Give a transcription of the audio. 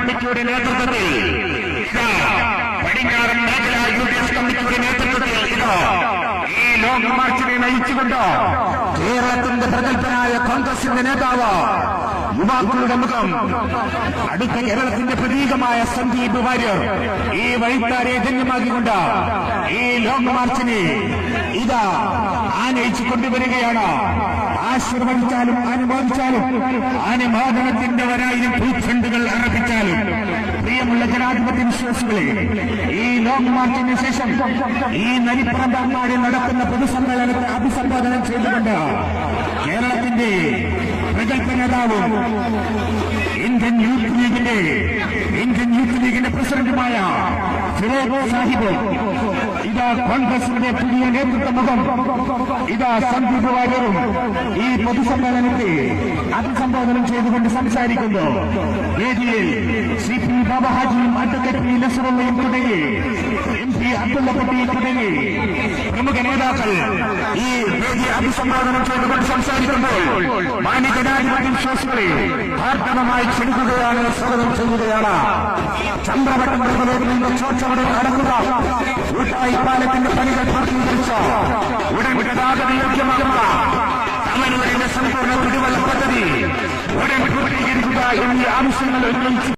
കമ്മിറ്റിയുടെ നേതൃത്വത്തിൽ പടിഞ്ഞാറൻ മേഖല യു ഡി എഫ് കമ്മിറ്റിയുടെ നേതൃത്വത്തിൽ ഇതോ ഈ ലോങ് മാർച്ചിനെ നയിച്ചുകൊണ്ട് കേരളത്തിന്റെ പ്രഗത്ഭനായ കോൺഗ്രസിന്റെ നേതാവ് യുവാക്കളുടെ മുഖം അടുത്ത കേരളത്തിന്റെ പ്രതീകമായ സന്ദീപ് വാര്യർ ഈ വഴിത്താരെ ധന്യമാക്കിക്കൊണ്ട് ഈ ലോങ് മാർച്ചിനെ ഇതാ ആനയിച്ചു കൊണ്ടുവരികയാണ് ആശീർവദിച്ചാലും അനുമോദിച്ചാലും അനുമോദനത്തിന്റെ വരായി ഭൂഖണ്ഡുകൾ അർപ്പിച്ചാലും പ്രിയമുള്ള ജനാധിപത്യ വിശ്വാസികളെ ഈ ലോങ് മാർച്ചിന് ശേഷം ഈ നരിപ്പറമ്പാടിൽ നടക്കുന്ന പൊതുസമ്മേളനത്തെ അഭിസംബോധന ചെയ്തുകൊണ്ട് കേരളത്തിന്റെ പ്രഗത്ഭ നേതാവും ഇന്ത്യൻ യൂത്ത് ലീഗിന്റെ ഇന്ത്യൻ യൂത്ത് ലീഗിന്റെ പ്രസിഡന്റുമായ ഫിറോസ് സാഹിബ് ഇതാ കോൺഗ്രസിന്റെ പുതിയ നേതൃത്വ മുഖം ഇതാ സന്ദീപ് വാര്യറും ഈ പൊതുസമ്മേളനത്തെ അഭിസംബോധനം ചെയ്തുകൊണ്ട് സംസാരിക്കുന്നു. വേദിയിൽ സി പി ബാബഹാജിയും അഡ്വക്കേറ്റ് പി നസറുള്ളയും തുടങ്ങി. എം പി അബ്ദുള്ളക്കുട്ടി തുടങ്ങി. പ്രമുഖ നേതാക്കൾ ഈ വേദി അഭിസംബോധനം ചെയ്തുകൊണ്ട് സംസാരിക്കുമ്പോൾ മാന്യ ജനാധിപത്യ വിശ്വാസികളെ ആർത്തവമായി ക്ഷണിക്കുകയാണ് സ്വാഗതം ചെയ്യുകയാണ്. ചന്ദ്രവട്ടം നിന്ന് ചോച്ചവിടെ കടക്കുക ഊട്ടായി പാലത്തിന്റെ പണികൾ പൂർത്തീകരിച്ച എന്നീ ആവശ്യങ്ങൾ ഉന്നയിച്ചു